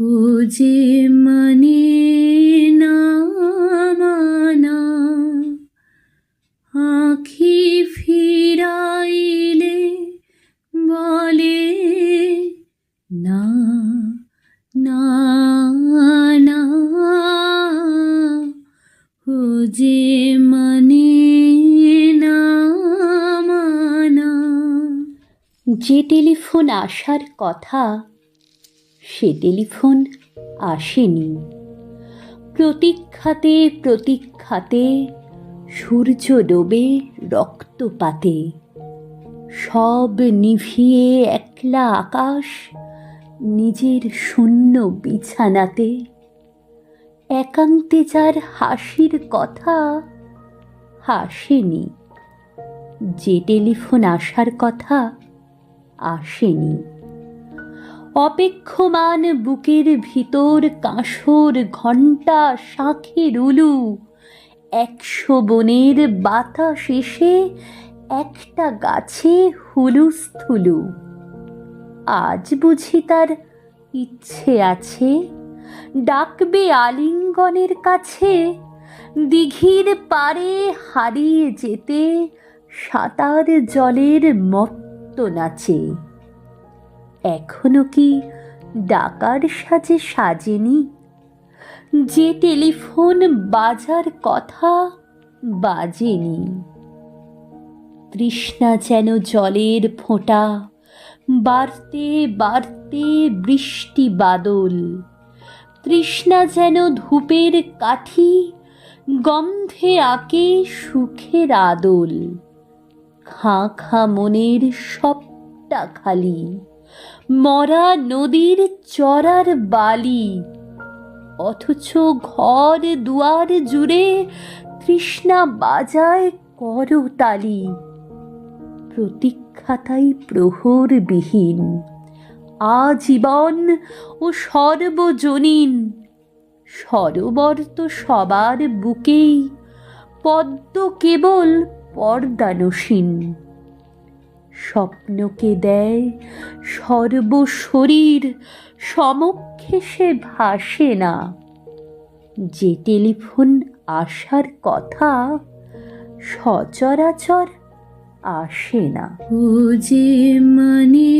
ও যে মানে না মানা। ফিরাইলে বলে, না না না। যে মানে না যে টেলিফোন আসার কথা সে টেলিফোন আসেনি। প্রতীক্ষাতে প্রতীক্ষাতে সূর্য ডোবে রক্তপাতে। সব নিভিয়ে একলা আকাশ নিজের শূন্য বিছানাতে। একান্তে যার হাসির কথা হাসেনি যে টেলিফোন আসার কথা আসেনি। অপেক্ষমান বুকের ভিতর কাঁসর ঘণ্টা শাঁখের উলু। একশো বনের বাতাস এসে একটা গাছে হুলুস্থুলু আজ বুঝি তার ইচ্ছে আছে ডাকবে আলিঙ্গনের কাছে, দিঘির পারে হারিয়ে যেতে সাঁতার জলের মত্ত নাচে। এখনও কি ডাকার সাজে সাজেনি? যে টেলিফোন বাজার কথা বাজেনি। তৃষ্ণা যেন জলের ফোঁটা, বাড়তে বাড়তে বৃষ্টি বাদল। তৃষ্ণা যেন ধূপের কাঠি, গন্ধে আঁকে সুখের আদল। খাঁ খাঁ মনের সবটা খালি। মরা নদীর চড়ার বালি, অথচ ঘর দুয়ার জুড়ে তৃষ্ণা বাজায় করতালি। প্রতীক্ষাতাই প্রহরবিহীন, আজীবন ও সর্বজনীন। সরোবর তো সবার বুকেই, পদ্ম কেবল পর্দানসীন। স্বপ্নকে দেয় সর্বশরীর, সমক্ষে সে ভাসে না। যে টেলিফোন আসার কথা সচরাচর আসে না। ও যে মানে